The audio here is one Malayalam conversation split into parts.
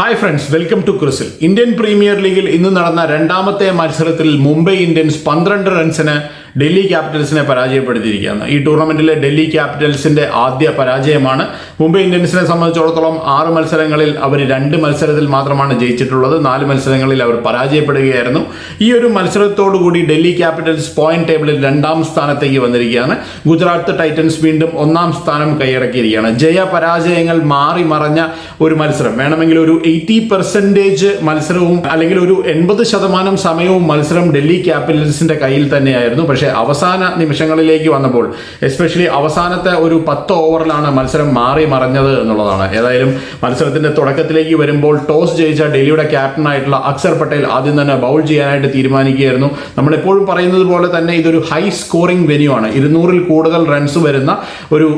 ഹായ് ഫ്രണ്ട്സ് വെൽക്കം ടു ക്രിസിൽ ഇന്ത്യൻ പ്രീമിയർ ലീഗിൽ ഇന്ന് നടന്ന രണ്ടാമത്തെ മത്സരത്തിൽ മുംബൈ ഇന്ത്യൻസ് പന്ത്രണ്ട് റൺസിന് ഡൽഹി ക്യാപിറ്റൽസിനെ പരാജയപ്പെടുത്തിയിരിക്കുകയാണ്. ഈ ടൂർണമെന്റിലെ ഡൽഹി ക്യാപിറ്റൽസിന്റെ ആദ്യ പരാജയമാണ്. മുംബൈ ഇന്ത്യൻസിനെ സംബന്ധിച്ചിടത്തോളം ആറ് മത്സരങ്ങളിൽ അവർ രണ്ട് മത്സരത്തിൽ മാത്രമാണ് ജയിച്ചിട്ടുള്ളത്. നാല് മത്സരങ്ങളിൽ അവർ പരാജയപ്പെടുകയായിരുന്നു. ഈ ഒരു മത്സരത്തോടുകൂടി ഡൽഹി ക്യാപിറ്റൽസ് പോയിന്റ് ടേബിളിൽ രണ്ടാം സ്ഥാനത്തേക്ക് വന്നിരിക്കുകയാണ്. ഗുജറാത്ത് ടൈറ്റൻസ് വീണ്ടും ഒന്നാം സ്ഥാനം കൈയടക്കിയിരിക്കുകയാണ്. ജയ പരാജയങ്ങൾ മാറി മറഞ്ഞ ഒരു മത്സരം. വേണമെങ്കിൽ ഒരു എയ്റ്റി പെർസെന്റേജ് മത്സരവും അല്ലെങ്കിൽ ഒരു എൺപത് ശതമാനം സമയവും മത്സരം ഡൽഹി ക്യാപിറ്റൽസിന്റെ കയ്യിൽ തന്നെയായിരുന്നു. പക്ഷേ അവസാന നിമിഷങ്ങളിലേക്ക് വന്നപ്പോൾ എസ്പെഷ്യലി അവസാനത്തെ ഒരു പത്ത് ഓവറിലാണ് മത്സരം മാറി മറഞ്ഞത് എന്നുള്ളതാണ്. ഏതായാലും മത്സരത്തിന്റെ തുടക്കത്തിലേക്ക് വരുമ്പോൾ ടോസ് ജയിച്ച ഡൽഹിയുടെ ക്യാപ്റ്റനായിട്ടുള്ള അക്സർ പട്ടേൽ ആദ്യം തന്നെ ബൗൾ ചെയ്യാനായിട്ട് തീരുമാനിക്കുകയായിരുന്നു. നമ്മൾ എപ്പോഴും പറയുന്നത് പോലെ തന്നെ ഇതൊരു ഹൈ സ്കോറിംഗ് വെന്യൂ ആണ്. ഇരുന്നൂറിൽ കൂടുതൽ റൺസ് വരുന്ന ഒരു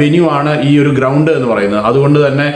വെന്യൂ ആണ് ഈ ഒരു ഗ്രൗണ്ട് എന്ന് പറയുന്നത്. അതുകൊണ്ട് തന്നെ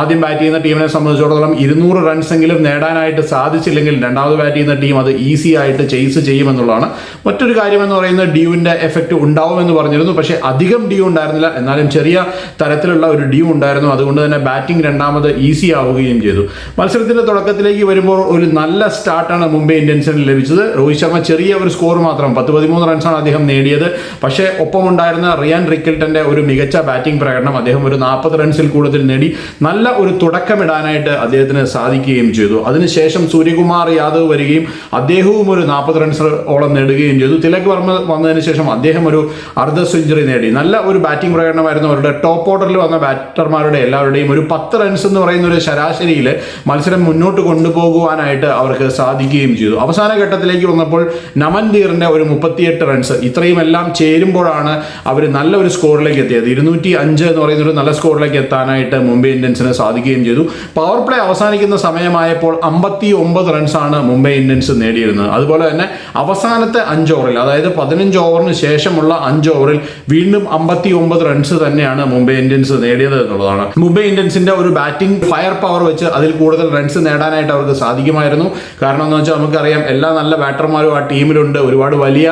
ആദ്യം ബാറ്റ് ചെയ്യുന്ന ടീമിനെ സംബന്ധിച്ചിടത്തോളം ഇരുന്നൂറ് റൺസെങ്കിലും നേടാനായിട്ട് സാധിച്ചില്ലെങ്കിൽ രണ്ടാമത് ബാറ്റ് ചെയ്യുന്ന ടീം അത് ഈസി ആയിട്ട് ചെയ്സ് ചെയ്യുമെന്നുള്ളതാണ്. മറ്റൊരു കാര്യം എന്ന് പറയുന്നത് ഡ്യൂവിന്റെ എഫക്റ്റ് ഉണ്ടാവുമെന്ന് പറഞ്ഞിരുന്നു. പക്ഷേ അധികം ഡ്യൂ ഉണ്ടായിരുന്നില്ല. എന്നാലും ചെറിയ തരത്തിലുള്ള ഒരു ഡ്യൂ ഉണ്ടായിരുന്നു. അതുകൊണ്ട് തന്നെ ബാറ്റിംഗ് രണ്ടാമത് ഈസി ആവുകയും ചെയ്തു. മത്സരത്തിന്റെ തുടക്കത്തിലേക്ക് വരുമ്പോൾ ഒരു നല്ല സ്റ്റാർട്ടാണ് മുംബൈ ഇന്ത്യൻസിന് ലഭിച്ചത്. രോഹിത് ശർമ്മ ചെറിയ ഒരു സ്കോർ മാത്രം പത്ത് പതിമൂന്ന് റൺസാണ് അദ്ദേഹം നേടിയത്. പക്ഷേ ഒപ്പമുണ്ടായിരുന്ന റിയാൻ റിക്കിൾട്ടന്റെ ഒരു മികച്ച ബാറ്റിംഗ് പ്രകടനം അദ്ദേഹം ഒരു നാൽപ്പത് റൺസിൽ കൂടുതൽ നേടി. നല്ല ഒരു തുടക്കമിടാനായിട്ട് അദ്ദേഹത്തിന് സാധിക്കുകയും ചെയ്തു. അതിനുശേഷം സൂര്യകുമാർ യാദവ് വരികയും അദ്ദേഹവും ഒരു നാൽപ്പത് റൺസ് ഓളം നേടുകയും ചെയ്തു. തിലക് വർമ്മ വന്നതിന് ശേഷം അദ്ദേഹം ഒരു അർദ്ധ സെഞ്ചുറി നേടി. നല്ല ഒരു ബാറ്റിംഗ് പ്രകടനമായിരുന്നു അവരുടെ ടോപ്പ് ഓർഡറിൽ വന്ന ബാറ്റർമാരുടെ എല്ലാവരുടെയും. ഒരു പത്ത് റൺസ് എന്ന് പറയുന്ന ഒരു ശരാശരിയിൽ മത്സരം മുന്നോട്ട് കൊണ്ടുപോകുവാനായിട്ട് അവർക്ക് സാധിക്കുകയും ചെയ്തു. അവസാന ഘട്ടത്തിലേക്ക് വന്നപ്പോൾ നമൻദീറിന്റെ ഒരു മുപ്പത്തിയെട്ട് റൺസ് ഇത്രയും എല്ലാം ചേരുമ്പോഴാണ് അവർ നല്ല ഒരു സ്കോറിലേക്ക് എത്തിയത്. ഇരുന്നൂറ്റി അഞ്ച് എന്ന് പറയുന്ന ഒരു നല്ല സ്കോറിലേക്ക് എത്താനായിട്ട് മുംബൈ ഇന്ത്യൻസിന് സാധിക്കുകയും ചെയ്തു. പവർ പ്ലേ അവസാനിക്കുന്ന സമയമായപ്പോൾ അമ്പത്തി ഒമ്പത് റൺസാണ് മുംബൈ ഇന്ത്യൻസ് നേടിയിരുന്നത്. അതുപോലെ തന്നെ അവസാനത്തെ അഞ്ച് ഓവറിൽ അതായത് പതിനഞ്ച് ഓവറിന് ശേഷമുള്ള അഞ്ച് ഓവറിൽ വീണ്ടും അമ്പത്തി ഒമ്പത് റൺസ് തന്നെയാണ് മുംബൈ ഇന്ത്യൻസ് നേടിയത് എന്നുള്ളതാണ്. മുംബൈ ഇന്ത്യൻസിന്റെ ഒരു ബാറ്റിംഗ് ഫയർ പവർ വെച്ച് അതിൽ കൂടുതൽ റൺസ് നേടാനായിട്ട് അവർക്ക് സാധിക്കുമായിരുന്നു. കാരണം എന്ന് വെച്ചാൽ നമുക്കറിയാം എല്ലാ നല്ല ബാറ്റർമാരും ആ ടീമിലുണ്ട് ഒരുപാട് വലിയ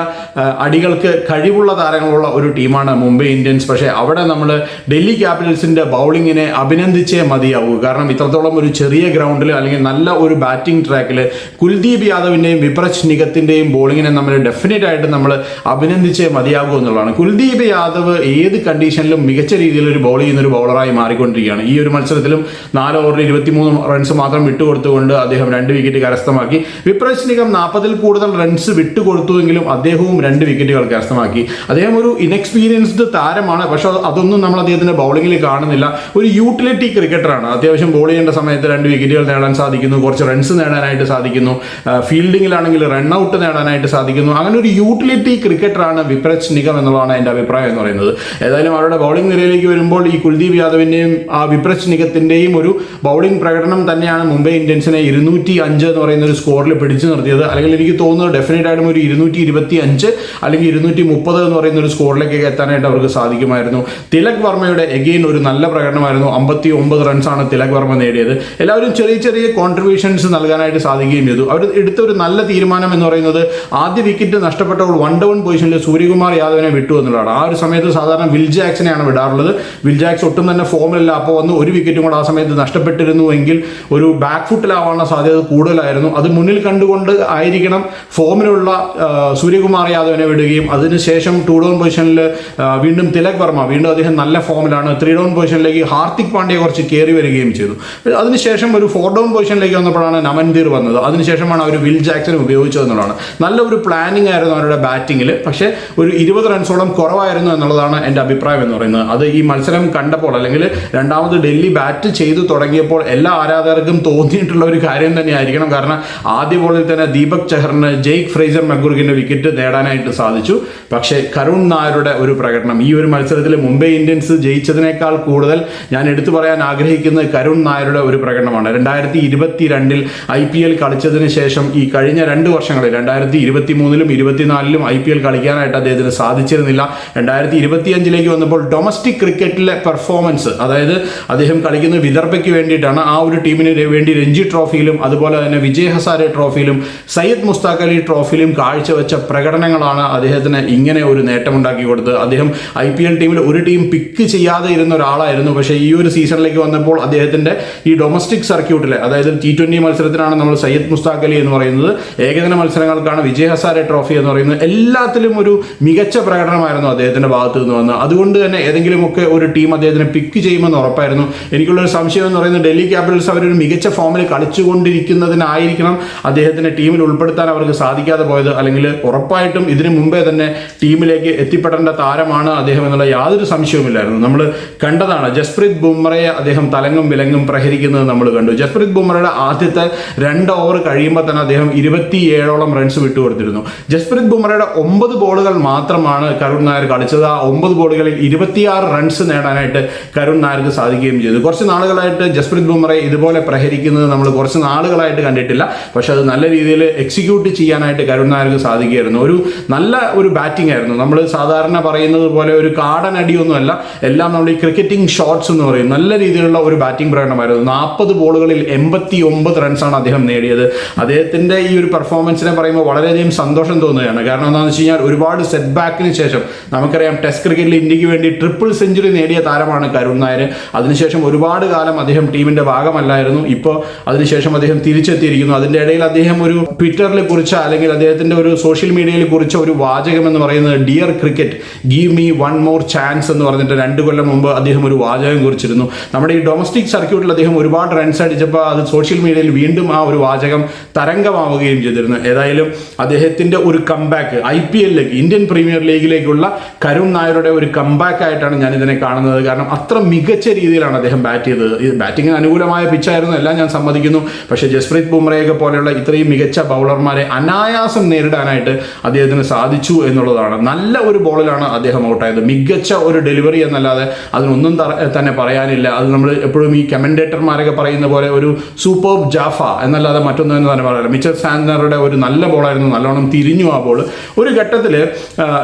അടികൾക്ക് കഴിവുള്ള താരങ്ങളുള്ള ഒരു ടീമാണ് മുംബൈ ഇന്ത്യൻസ്. പക്ഷേ അവിടെ നമ്മൾ ഡൽഹി ക്യാപിറ്റൽസിന്റെ ബൗളിങ്ങിനെ അഭിനന്ദിച്ചേ മതിയാവൂ. കാരണം ഇത്രത്തോളം ഒരു ചെറിയ ഗ്രൗണ്ടിൽ അല്ലെങ്കിൽ നല്ല ഒരു ബാറ്റിംഗ് ട്രാക്കിൽ കുൽദീപ് യാദവിന്റെയും വിപ്രജ് നിഗത്തിന്റെയും ബോളിങ്ങിനെ നമ്മൾ ഡെഫിനറ്റ് ആയിട്ട് നമ്മൾ അഭിനന്ദിച്ചേ മതിയാകൂ എന്നുള്ളതാണ്. കുൽദീപ് യാദവ് ഏത് കണ്ടീഷനിലും മികച്ച രീതിയിൽ ഒരു ബോൾ ചെയ്യുന്ന ഒരു ബൗളറായി മാറിക്കൊണ്ടിരിക്കുകയാണ്. ഈ ഒരു മത്സരത്തിലും നാല് ഓവറിൽ ഇരുപത്തിമൂന്ന് റൺസ് മാത്രം വിട്ടുകൊടുത്തുകൊണ്ട് അദ്ദേഹം രണ്ട് വിക്കറ്റ് കരസ്ഥമാക്കി. വിപ്രജ് നിഗം നാൽപ്പതിൽ കൂടുതൽ റൺസ് വിട്ടുകൊടുത്തുവെങ്കിലും അദ്ദേഹവും രണ്ട് വിക്കറ്റുകൾ കരസ്ഥമാക്കി. അദ്ദേഹം ഒരു ഇൻഎക്സ്പീരിയൻസ്ഡ് താരമാണ്. പക്ഷെ അതൊന്നും നമ്മൾ അദ്ദേഹത്തിന്റെ ബൗളിങ്ങിൽ കാണുന്നില്ല. ഒരു യൂട്ടിലിറ്റി ക്രിക്കറ്ററാണ് അത്യാവശ്യം ബോൾ ചെയ്യേണ്ട സമയത്ത് രണ്ട് വിക്കറ്റുകൾ നേടാൻ സാധിക്കുന്നു. കുറച്ച് റൺസ് നേടാനായിട്ട് സാധിക്കുന്നു. ഫീൽഡിങ്ങിലാണെങ്കിൽ റൺ ഔട്ട് നേടാനായിട്ട് സാധിക്കുന്നു. അങ്ങനെ ഒരു യൂട്ടിലിറ്റി ക്രിക്കറ്ററാണ് വിപ്രജ് നിഗം എന്നുള്ളതാണ് എന്റെ അഭിപ്രായം എന്ന് പറയുന്നത്. ഏതായാലും അവരുടെ ബൗളിംഗ് നിരയിലേക്ക് വരുമ്പോൾ ഈ കുൽദീപ് യാദവിന്റെയും ആ വിപ്രജ് നിഗത്തിന്റെയും ഒരു ബൗളിംഗ് പ്രകടനം തന്നെയാണ് മുംബൈ ഇന്ത്യൻസിനെ ഇരുന്നൂറ്റി അഞ്ച് എന്ന് പറയുന്ന ഒരു സ്കോറിൽ പിടിച്ചു നിർത്തിയത്. അല്ലെങ്കിൽ എനിക്ക് തോന്നുന്നത് ഡെഫിനറ്റ് ആയിട്ടും ഒരു ഇരുന്നൂറ്റി ഇരുപത്തി അഞ്ച് അല്ലെങ്കിൽ ഇരുന്നൂറ്റി മുപ്പത് എന്ന് പറയുന്ന ഒരു സ്കോറിലേക്ക് എത്താനായിട്ട് അവർക്ക് സാധിക്കുമായിരുന്നു. തിലക് വർമ്മയുടെ എഗെയിൻ ഒരു നല്ല പ്രകടനമായിരുന്നു. അമ്പത്തി ഒമ്പത് റൺസാണ് തിലക് വർമ്മ നേടിയത്. എല്ലാവരും ചെറിയ ചെറിയ കോൺട്രിബ്യൂഷൻസ് നൽകാനായിട്ട് സാധിക്കുകയും ചെയ്തു. അവർ എടുത്ത ഒരു നല്ല തീരുമാനം എന്ന് പറയുന്നത് ആദ്യ വിക്കറ്റ് നഷ്ടപ്പെട്ടപ്പോൾ വൺ ഡൗൺ പൊസിഷനിൽ സൂര്യകുമാർ യാദവിനെ വിട്ടു എന്നുള്ളതാണ്. ആ ഒരു സമയത്ത് സാധാരണ വിൽ ജാക്സിനെയാണ് വിടാറുള്ളത്. വിൽ ജാക്സ് ഒട്ടും തന്നെ ഫോമിലല്ല അപ്പോൾ വന്ന് ഒരു വിക്കറ്റും കൂടെ ആ സമയത്ത് നഷ്ടപ്പെട്ടിരുന്നു എങ്കിൽ ഒരു ബാക്ക് ഫുട്ടിലാവാനുള്ള സാധ്യത കൂടുതലായിരുന്നു. അത് മുന്നിൽ കണ്ടുകൊണ്ട് ആയിരിക്കണം ഫോമിലുള്ള സൂര്യകുമാർ യാദവിനെ വിടുകയും. അതിനുശേഷം ടു ഡൗൺ പൊസിഷനിൽ വീണ്ടും തിലക് വർമ്മ വീണ്ടും അദ്ദേഹം നല്ല ഫോമിലാണ് ത്രീ ഡൗൺ പൊസിഷനിലേക്ക് ഹാർദിക് പാണ്ഡ്യ കുറച്ച് കയറി വരികയും ചെയ്തു. അതിനുശേഷം ഒരു ഫോർ ഡൗൺ പൊസിഷനിലേക്ക് വന്നപ്പോഴാണ് നമൻദീർ വന്നത്. അതിനുശേഷമാണ് അവർ വിൽ ജാക്സൺ ഉപയോഗിച്ചത് എന്നുള്ളതാണ്. നല്ല ഒരു പ്ലാനിംഗ് ആയിരുന്നു അവരുടെ ബാറ്റിങ്ങിൽ പക്ഷേ ഒരു ഇരുപത് റൺസോളം കുറവായിരുന്നു എന്നുള്ളതാണ് എന്റെ അഭിപ്രായം എന്ന് പറയുന്നത്. അത് ഈ മത്സരം കണ്ടപ്പോൾ അല്ലെങ്കിൽ രണ്ടാമത് ഡൽഹി ബാറ്റ് ചെയ്തു തുടങ്ങിയപ്പോൾ എല്ലാ ആരാധകർക്കും തോന്നിയിട്ടുള്ള ഒരു കാര്യം തന്നെയായിരിക്കണം. കാരണം ആദ്യ ബോളിൽ തന്നെ ദീപക് ചഹറിന് ജെയ്ക്ക് ഫ്രൈസർ മെഗുർഗിന്റെ വിക്കറ്റ് നേടാനായിട്ട് സാധിച്ചു. പക്ഷേ കരുൺ നായരുടെ ഒരു പ്രകടനം. ഈ ഒരു മത്സരത്തിൽ മുംബൈ ഇന്ത്യൻസ് ജയിച്ചതിനേക്കാൾ കൂടുതൽ ഞാൻ എടുത്തു പറയാൻ ആഗ്രഹിക്കുന്നത് കരുൺ നായരുടെ ഒരു പ്രകടനമാണ്. രണ്ടായിരത്തി ഇരുപത്തി രണ്ടിൽ ഐ പി എൽ കളിച്ചതിന് ശേഷം ഈ കഴിഞ്ഞ രണ്ട് വർഷങ്ങളിൽ രണ്ടായിരത്തി ഇരുപത്തി മൂന്നിലും ഇരുപത്തിനാലിലും ഐ പി എൽ കളിക്കാനായിട്ട് അദ്ദേഹത്തിന് സാധിച്ചിരുന്നില്ല. രണ്ടായിരത്തി ഇരുപത്തിയഞ്ചിലേക്ക് വന്നപ്പോൾ ഡൊമസ്റ്റിക് ക്രിക്കറ്റിലെ പെർഫോമൻസ് അതായത് അദ്ദേഹം കളിക്കുന്ന വിദർഭയ്ക്ക് വേണ്ടിയിട്ടാണ് ആ ഒരു ടീമിന് വേണ്ടി രഞ്ജി ട്രോഫിയിലും അതുപോലെ തന്നെ വിജയ് ഹസാരെ ട്രോഫിയിലും സയ്യദ് മുസ്താഖ് അലി ട്രോഫിയിലും കാഴ്ചവെച്ച പ്രകടനങ്ങളാണ് അദ്ദേഹത്തിന് ഇങ്ങനെ ഒരു നേട്ടമുണ്ടാക്കി കൊടുത്തത്. അദ്ദേഹം ഐ പി എൽ ടീമിൽ ഒരു ടീം പിക്ക് ചെയ്യാതെ ഇരുന്ന ഒരാളായിരുന്നു. പക്ഷേ ഈ ഒരു സീസണിലേക്ക് വന്നപ്പോൾ അദ്ദേഹത്തിന്റെ ഈ ഡൊമസ്റ്റിക് സർക്യൂട്ടിലെ അതായത് ടി ട്വന്റി മത്സരത്തിനാണ് നമ്മൾ സയ്യിദ് മുസ്താഖ് അലി എന്ന് പറയുന്നത്. ഏകദിന മത്സരങ്ങൾക്കാണ് വിജയ് ഹസാരെ ട്രോഫി എന്ന് പറയുന്നത്. എല്ലാത്തിലും ഒരു മികച്ച പ്രകടനമായിരുന്നു അദ്ദേഹത്തിന്റെ ഭാഗത്ത് നിന്ന് വന്നത്. അതുകൊണ്ട് തന്നെ ഏതെങ്കിലുമൊക്കെ ഒരു ടീം അദ്ദേഹത്തിനെ പിക്ക് ചെയ്യുമെന്ന് ഉറപ്പായിരുന്നു. എനിക്കുള്ള ഒരു സംശയം എന്ന് പറയുന്നത് ഡൽഹി ക്യാപിറ്റൽസ് അവരൊരു മികച്ച ഫോമിൽ കളിച്ചുകൊണ്ടിരിക്കുന്നതിനായിരിക്കണം അദ്ദേഹത്തിന്റെ ടീമിൽ ഉൾപ്പെടുത്താൻ അവർക്ക് സാധിക്കാതെ പോയത്. അല്ലെങ്കിൽ ഉറപ്പായിട്ടും ഇതിനു മുമ്പേ തന്നെ ടീമിലേക്ക് എത്തിപ്പെടേണ്ട താരമാണ് അദ്ദേഹം എന്നുള്ള യാതൊരു സംശയവുമില്ലായിരുന്നു. നമ്മൾ കണ്ടതാണ് ജസ്പ്രീത് ബുംറയെ അദ്ദേഹം തലങ്ങും വിലങ്ങും പ്രഹരിക്കുന്നത് നമ്മൾ കണ്ടു. ജസ്പ്രീത് ബുംറയുടെ ആദ്യത്തെ രണ്ട് ഓവർ കഴിയുമ്പോൾ തന്നെ അദ്ദേഹം ഇരുപത്തിയേഴോളം റൺസ് വിട്ടുകൊടുത്തിരുന്നു. ജസ്പ്രീത് ബുംറയുടെ ഒമ്പത് ബോളുകൾ മാത്രമാണ് കരുൺ നായർ കളിച്ചത്. ആ ഒമ്പത് ബോളുകളിൽ ഇരുപത്തിയാറ് റൺസ് നേടാനായിട്ട് കരുൺ നായർക്ക് സാധിക്കുകയും ചെയ്തു. കുറച്ച് നാളുകളായിട്ട് ജസ്പ്രീത് ബുംറയെ ഇതുപോലെ പ്രഹരിക്കുന്നത് നമ്മൾ കുറച്ച് നാളുകളായിട്ട് കണ്ടിട്ടില്ല. പക്ഷെ അത് നല്ല രീതിയിൽ എക്സിക്യൂട്ട് ചെയ്യാനായിട്ട് കരുൺ നായർക്ക് സാധിക്കുകയായിരുന്നു. ഒരു നല്ല ഒരു ബാറ്റിംഗ് ആയിരുന്നു. നമ്മൾ സാധാരണ പറയുന്നത് പോലെ ഒരു കാടനടിയൊന്നുമല്ല എല്ലാം നമ്മൾ ഈ ക്രിക്കറ്റിംഗ് ഷോട്ട്സ് എന്ന് പറയും. നല്ല രീതിയിലുള്ള ഒരു ബാറ്റിംഗ് പ്രകടനമായിരുന്നു. നാൽപ്പത് ബോളുകളിൽ എൺപത്തി ഒമ്പത് റൺസാണ് അദ്ദേഹം നേടിയത്. അദ്ദേഹത്തിന്റെ ഈ ഒരു പെർഫോമൻസിനെ പറയുമ്പോൾ വളരെയധികം സന്തോഷം തോന്നുകയാണ്. കാരണം എന്താണെന്ന് വെച്ച് കഴിഞ്ഞാൽ ഒരുപാട് സെറ്റ് ബാക്കിന് ശേഷം നമുക്കറിയാം ടെസ്റ്റ് ക്രിക്കറ്റിൽ ഇന്ത്യയ്ക്ക് വേണ്ടി ട്രിപ്പിൾ സെഞ്ചുറി നേടിയ താരമാണ് കരുൺ നായർ. അതിനുശേഷം ഒരുപാട് കാലം അദ്ദേഹം ടീമിന്റെ ഭാഗമല്ലായിരുന്നു. ഇപ്പോൾ അതിനുശേഷം അദ്ദേഹം തിരിച്ചെത്തിയിരിക്കുന്നു. അതിന്റെ ഇടയിൽ അദ്ദേഹം ഒരു ട്വിറ്ററിൽ കുറിച്ച അല്ലെങ്കിൽ അദ്ദേഹത്തിന്റെ ഒരു സോഷ്യൽ മീഡിയയിൽ കുറിച്ച ഒരു വാചകം എന്ന് പറയുന്നത് dear cricket give me one more chance എന്ന് പറഞ്ഞിട്ട് രണ്ട് കൊല്ലം മുമ്പ് അദ്ദേഹം ഒരു വാചകം കുറിച്ചിരുന്നു. നമ്മുടെ ഈ ഡൊമസ്റ്റിക് സർക്യൂട്ടിൽ അദ്ദേഹം ഒരുപാട് റൺസ് അടിച്ചപ്പോൾ അത് സോഷ്യൽ മീഡിയയിൽ വീണ്ടും ആ ഒരു വാചകം തരംഗമാവുകയും ചെയ്തിരുന്നു. ഏതായാലും അദ്ദേഹത്തിന്റെ ഒരു കംബാക്ക് ഐ പി എല്ലിലേക്ക് ഇന്ത്യൻ പ്രീമിയർ ലീഗിലേക്കുള്ള കരുൺ നായരുടെ ഒരു കംബാക്ക് ആയിട്ടാണ് ഞാൻ ഇതിനെ കാണുന്നത്. കാരണം അത്ര മികച്ച രീതിയിലാണ് അദ്ദേഹം ബാറ്റ് ചെയ്തത്. ബാറ്റിങ്ങിന് അനുകൂലമായ പിച്ചായിരുന്നു എല്ലാം ഞാൻ സമ്മതിക്കുന്നു. പക്ഷേ ജസ്പ്രീത് ബുംറയൊക്കെ പോലെയുള്ള ഇത്രയും മികച്ച ബൗളർമാരെ അനായാസം നേരിടാനായിട്ട് അദ്ദേഹത്തിന് സാധിച്ചു എന്നുള്ളതാണ്. നല്ല ഒരു ബോളിലാണ് അദ്ദേഹം ഔട്ടായത്. മികച്ച ഒരു ഡെലിവറി എന്നല്ലാതെ അതിനൊന്നും തന്നെ പറയാനില്ല. അത് നമ്മൾ എപ്പോഴും ഈ കമന്റേറ്റർമാരൊക്കെ പറയുന്ന പോലെ ഒരു സൂപ്പർ ജാഫ എന്നല്ലാതെ മറ്റൊന്നും എന്ന് തന്നെ പറയാം മിച്ചൽ സാൻഡറുടെ ഒരു നല്ല ബോളായിരുന്നു നല്ലോണം തിരിഞ്ഞു ആ ബോൾ ഒരു ഘട്ടത്തിൽ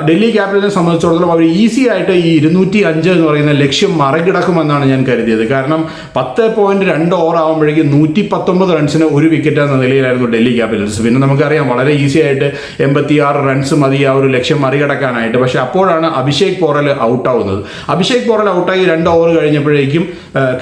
ഡൽഹി ക്യാപിറ്റലിനെ സംബന്ധിച്ചിടത്തോളം അവർ ഈസി ആയിട്ട് ഈ ഇരുന്നൂറ്റി അഞ്ച് എന്ന് പറയുന്ന ലക്ഷ്യം മറികടക്കുമെന്നാണ് ഞാൻ കരുതിയത്. കാരണം പത്ത് പോയിന്റ് രണ്ട് ഓവർ ആകുമ്പോഴേക്കും നൂറ്റി പത്തൊമ്പത് റൺസിന് ഒരു വിക്കറ്റ് എന്ന നിലയിലായിരുന്നു ഡൽഹി ക്യാപിറ്റൽസ്. പിന്നെ നമുക്കറിയാം വളരെ ഈസി ആയിട്ട് എൺപത്തി ആറ് റൺസ് മതി ആ ഒരു ലക്ഷ്യം മറികടക്കാനായിട്ട്. പക്ഷെ അപ്പോഴാണ് അഭിഷേക് പോറൽ ഔട്ടാവുന്നത് അഭിഷേക് പോറൽ ഔട്ടായി രണ്ട് ഓവർ കഴിഞ്ഞപ്പോഴേക്കും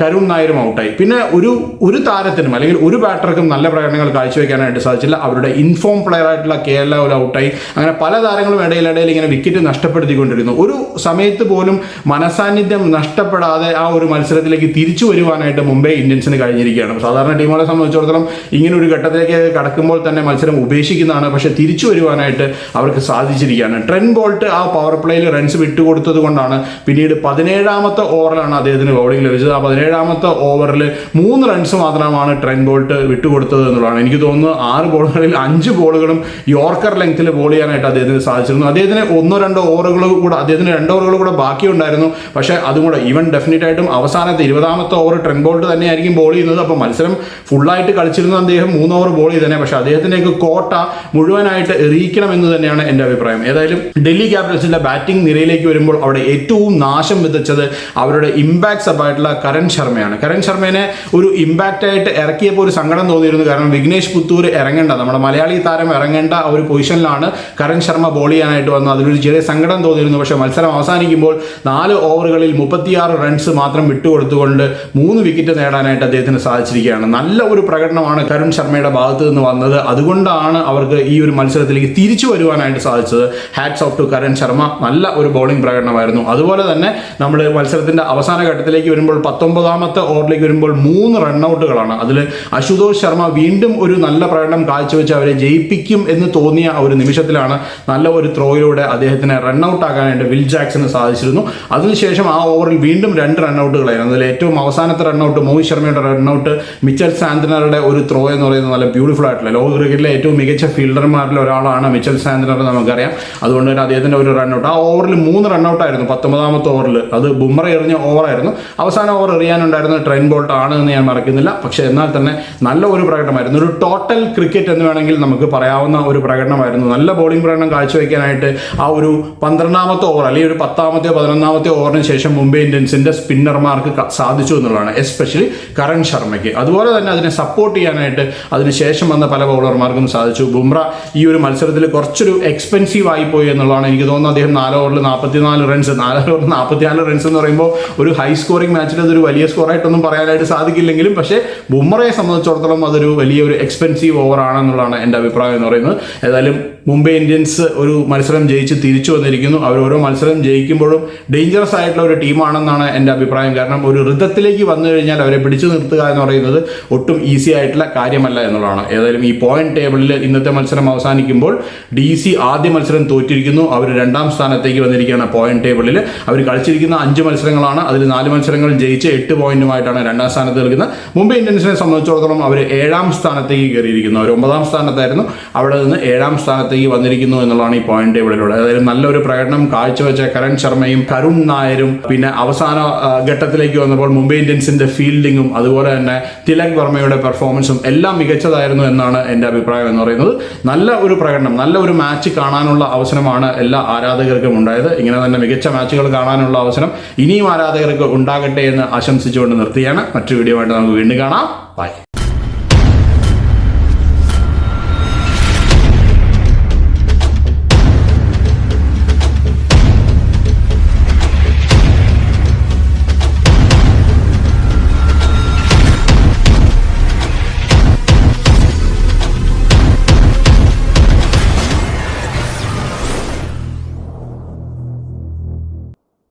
കരുൺ നായരും ഔട്ടായി പിന്നെ ഒരു ഒരു താരത്തിനും അല്ലെങ്കിൽ ഒരു ബാറ്റർക്കും നല്ല പ്രകടനങ്ങൾ കാഴ്ചവെക്കാനായിട്ട് സാധിച്ചില്ല. അവരുടെ ഇൻഫോം പ്ലെയർ ആയിട്ടുള്ള കെ എൽ ഒരു ഔട്ടായി അങ്ങനെ പല താരങ്ങളും ഇടയിലിടയിൽ ഇങ്ങനെ വിക്കറ്റ് നഷ്ടപ്പെടുത്തിക്കൊണ്ടിരുന്നു. ഒരു സമയത്ത് പോലും മനസാന്നിധ്യം നഷ്ടപ്പെടാതെ ആ ഒരു മത്സരത്തിലേക്ക് തിരിച്ചു വരുവാനായിട്ട് മുംബൈ ഇന്ത്യൻസിന് കഴിഞ്ഞിരിക്കുകയാണ്. സാധാരണ ടീമുകളെ സംബന്ധിച്ചിടത്തോളം ഇങ്ങനെ ഒരു ഘട്ടത്തിലേക്ക് കടക്കുമ്പോൾ തന്നെ മത്സരം ഉപേക്ഷിക്കുന്നതാണ്. പക്ഷേ തിരിച്ചു വരുവാനായിട്ട് അവർക്ക് സാധിച്ചിരിക്കുകയാണ്. ട്രെൻ ബോൾട്ട് ആ പവർ പ്ലേയിൽ റൺസ് വിട്ടുകൊടുത്തത് കൊണ്ടാണ് പിന്നീട് പതിനേഴാമത്തെ ഓവറിലാണ് അദ്ദേഹത്തിന് ബൗളിംഗ് ലഭിച്ചത്. ആ പതിനേഴാമത്തെ ഓവറിൽ മൂന്ന് റൺസ് മാത്രമാണ് ട്രെൻ ബോൾട്ട് വിട്ടുകൊടുത്തത് എന്നുള്ളതാണ്. എനിക്ക് തോന്നുന്നു ആറ് ബോളുകളിൽ അഞ്ച് ബോളുകളും യോർക്കർ ലെങ്ത്തിൽ ബോൾ ചെയ്യാനായിട്ട് അദ്ദേഹത്തിന് സാധിച്ചിരുന്നു. അദ്ദേഹത്തിന് ഒന്നോ രണ്ടോ ഓവറുകൾ കൂടെ അദ്ദേഹത്തിന് രണ്ട് ഓവറുകൾ കൂടെ ബാക്കിയുണ്ടായിരുന്നു. പക്ഷേ അതും കൂടെ ഈവൻ ഡെഫിനറ്റ് ആയിട്ടും അവസാനത്തെ ഇരുപതാമത്തെ ഓവർ ട്രെൻ ബോൾട്ട് തന്നെയായിരിക്കും ബോൾ ചെയ്യുന്നത്. അപ്പോൾ മത്സരം ഫുള്ളായിട്ട് കളിച്ചിരുന്ന അദ്ദേഹം മൂന്ന് ഓവർ ബോൾ ചെയ്ത് തന്നെ. പക്ഷേ അദ്ദേഹത്തിന്റെയൊക്കെ കോട്ട മുഴുവനായിട്ട് എറിയിക്കണം എന്ന് തന്നെയാണ് എന്റെ അഭിപ്രായം. ഏതായാലും ഡൽഹി ക്യാപിറ്റൽസിന്റെ ബാറ്റിംഗ് നിരയിലേക്ക് വരുമ്പോൾ അവിടെ ഏറ്റവും നാശം വിതച്ചത് അവരുടെ ഇമ്പാക്ട് സബ് ആയിട്ടുള്ള കരൺ ശർമ്മയാണ്. കരൺ ശർമ്മേനെ ഒരു ഇമ്പാക്റ്റ് ആയിട്ട് ഇറക്കിയപ്പോൾ ഒരു സങ്കടം തോന്നിയിരുന്നു. കാരണം വിഘ്നേഷ് പുത്തൂർ ഇറങ്ങേണ്ട നമ്മുടെ മലയാളി താരം ഇറങ്ങേണ്ട ഒരു പൊസിഷനിലാണ് കരൺ ശർമ്മ ബോൾ ചെയ്യാനായിട്ട് വന്നത്. അതിലൊരു ചെറിയ സങ്കടം തോന്നിയിരുന്നു. പക്ഷേ മത്സരം അവസാനിക്കുമ്പോൾ നാല് ഓവറുകളിൽ മുപ്പത്തിയാറ് റൺസ് മാത്രം വിട്ടുകൊടുത്തുകൊണ്ട് മൂന്ന് വിക്കറ്റ് നേടാനായിട്ട് അദ്ദേഹത്തിന് സാധിച്ചിരിക്കുകയാണ്. നല്ല ഒരു പ്രകടനമാണ് കരുൺ ശർമ്മയുടെ ഭാഗത്ത് നിന്ന് വന്നത്. അതുകൊണ്ടാണ് അവർക്ക് ഈ ഒരു മത്സരത്തിലേക്ക് തിരിച്ചു വരുവാനായിട്ട് സാധിച്ചത്. Hats off to Karan Sharma. നല്ല ഒരു ബൗളിംഗ് പ്രകടനമായിരുന്നു. അതുപോലെ തന്നെ നമ്മൾ മത്സരത്തിന്റെ അവസാന ഘട്ടത്തിലേക്ക് വരുമ്പോൾ പത്തൊമ്പതാമത്തെ ഓവറിലേക്ക് വരുമ്പോൾ മൂന്ന് റണ്ണൌട്ടുകളാണ്. അതിൽ അശുതോഷ് ശർമ്മ വീണ്ടും ഒരു നല്ല പ്രകടനം കാഴ്ചവെച്ച് അവരെ ജയിപ്പിക്കും എന്ന് തോന്നിയ ഒരു നിമിഷത്തിലാണ് നല്ല ഒരു ത്രോയിലൂടെ അദ്ദേഹത്തിന് റണ്ണൌട്ട് ആകാനായിട്ട് വിൽ ജാക്സന് സാധിച്ചിരുന്നു. അതിനുശേഷം ആ ഓവറിൽ വീണ്ടും രണ്ട് റണ്ണൌട്ടുകളായിരുന്നു. അതിൽ ഏറ്റവും അവസാനത്തെ റണ്ണൌട്ട് മോഹിത് ശർമ്മയുടെ റണ്ണൌട്ട് മിച്ചൽ സാന്തനറുടെ ഒരു ത്രോ എന്ന് പറയുന്നത് നല്ല ബ്യൂട്ടിഫുൾ ആയിട്ടുള്ള ലോക ക്രിക്കറ്റിലെ ഏറ്റവും മികച്ച ഫീൽഡർമാരിൽ ഒരാളാണ് മിച്ചൽ സാന്തനർ നമുക്കറിയാം. അതുകൊണ്ട് തന്നെ അദ്ദേഹത്തിന്റെ ഒരു റണ്ണൌട്ട്. ആ ഓവറിൽ മൂന്ന് റണ്ണൌട്ടായിരുന്നു. പത്തൊമ്പതാമത്തെ ഓവറിൽ. അത് ബുംറ എറിഞ്ഞ ഓവറായിരുന്നു. അവസാന ഓവർ എറിയാനുണ്ടായിരുന്ന ട്രെൻ ബോൾട്ട് ആണ് എന്ന് ഞാൻ മറക്കുന്നില്ല. പക്ഷെ എന്നാൽ തന്നെ നല്ല ഒരു പ്രകടനമായിരുന്നു. ഒരു ടോട്ടൽ ക്രിക്കറ്റ് എന്ന് വേണമെങ്കിൽ നമുക്ക് പറയാവുന്ന ഒരു പ്രകടനമായിരുന്നു. നല്ല ബോളിംഗ് പ്രകടനം കാഴ്ചവെക്കാനായിട്ട് ആ ഒരു പന്ത്രണ്ടാമത്തെ ഓവർ അല്ലെങ്കിൽ ഒരു പത്താമത്തെ പതിനൊന്നാമത്തെ ഓവറിന് ശേഷം മുംബൈ ഇന്ത്യൻസിന്റെ സ്പിന്നർമാർക്ക് സാധിച്ചു എന്നുള്ളതാണ്. എസ്പെഷ്യലി കരൺ ശർമ്മയ്ക്ക്. അതുപോലെ തന്നെ അതിനെ സപ്പോർട്ട് ചെയ്യാനായിട്ട് അതിനുശേഷം വന്ന പല ബൗളർമാർക്കും സാധിച്ചു. ബുംറ ഈ ഒരു മത്സരത്തിൽ കുറച്ചൊരു എക്സ്പെൻസീവ് ആയി പോയി എന്നുള്ളതാണ് എനിക്ക് തോന്നുന്നത്. അദ്ദേഹം നാല് ഓവറിൽ നാൽപ്പത്തിനാല് റൺസ് നാല് ഓവറിൽ നാൽപ്പത്തിനാല് റൺസ് എന്ന് പറയുമ്പോൾ ഒരു ഹൈ സ്കോറിംഗ് മാച്ചിൽ അതൊരു വലിയ സ്കോറായിട്ടൊന്നും പറയാനായിട്ട് സാധിക്കും സാധിക്കില്ലെങ്കിലും പക്ഷേ ബുംറയെ സംബന്ധിച്ചിടത്തോളം അതൊരു വലിയൊരു എക്സ്പെൻസീവ് ഓവർ ആണെന്നുള്ളതാണ് എന്റെ അഭിപ്രായം എന്ന് പറയുന്നത്. ഏതായാലും മുംബൈ ഇന്ത്യൻസ് ഒരു മത്സരം ജയിച്ച് തിരിച്ചു വന്നിരിക്കുന്നു. അവർ ഓരോ മത്സരം ജയിക്കുമ്പോഴും ഡേഞ്ചറസ് ആയിട്ടുള്ള ഒരു ടീമാണെന്നാണ് എന്റെ അഭിപ്രായം. കാരണം ഒരു ഋതത്തിലേക്ക് വന്നു കഴിഞ്ഞാൽ അവരെ പിടിച്ചു നിർത്തുക എന്ന് പറയുന്നത് ഒട്ടും ഈസി ആയിട്ടുള്ള കാര്യമല്ല എന്നുള്ളതാണ്. ഏതായാലും ഈ പോയിന്റ് ടേബിളിൽ ഇന്നത്തെ മത്സരം അവസാനിക്കുമ്പോൾ ഡി സി ആദ്യ മത്സരം തോറ്റിരിക്കുന്നു. അവർ രണ്ടാം സ്ഥാനത്തേക്ക് വന്നിരിക്കുകയാണ് പോയിന്റ് ടേബിളിൽ അവർ കളിച്ചിരിക്കുന്ന അഞ്ച് മത്സരങ്ങളാണ്. അതിൽ നാല് മത്സരങ്ങൾ ജയിച്ച് എട്ട് പോയിന്റുമായിട്ടാണ് രണ്ടാം സ്ഥാനത്ത് നിൽക്കുന്നത് മുംബൈ ഇന്ത്യൻസിനെ സംബന്ധിച്ചിടത്തോളം അവർ ഏഴാം സ്ഥാനത്തേക്ക് കയറിയിരിക്കുന്നു. അവർ ഒമ്പതാം സ്ഥാനത്തായിരുന്നു. അവിടെ നിന്ന് ഏഴാം സ്ഥാനത്തേക്ക് വന്നിരിക്കുന്നു എന്നുള്ളതാണ് ഈ പോയിന്റ് ടേബിളിലുള്ളത് അതായത് നല്ലൊരു പ്രകടനം കാഴ്ചവെച്ച കരൺ ശർമ്മയും കരുൺ നായരും പിന്നെ അവസാന ഘട്ടത്തിലേക്ക് വന്നപ്പോൾ മുംബൈ ഇന്ത്യൻസിന്റെ ഫീൽഡിങ്ങും അതുപോലെ തന്നെ തിലക് വർമ്മയുടെ പെർഫോമൻസും എല്ലാം മികച്ചതായിരുന്നു എന്നാണ് എന്റെ അഭിപ്രായം എന്ന് പറയുന്നത്. നല്ല ഒരു പ്രകടനം നല്ല ഒരു മാച്ച് കാണാനുള്ള അവസരമാണ് എല്ലാ ആരാധകർക്കും ഉണ്ടായത്. ഇങ്ങനെ തന്നെ മികച്ച മാച്ചുകൾ കാണാനുള്ള അവസരം ഇനിയും ആരാധകർക്ക് ഉണ്ടാകട്ടെ എന്ന് ആശംസിച്ചുകൊണ്ട് നിർത്തിയാണ് മറ്റു വീഡിയോ ആയിട്ട് നമുക്ക് വീണ്ടും കാണാം. ബൈ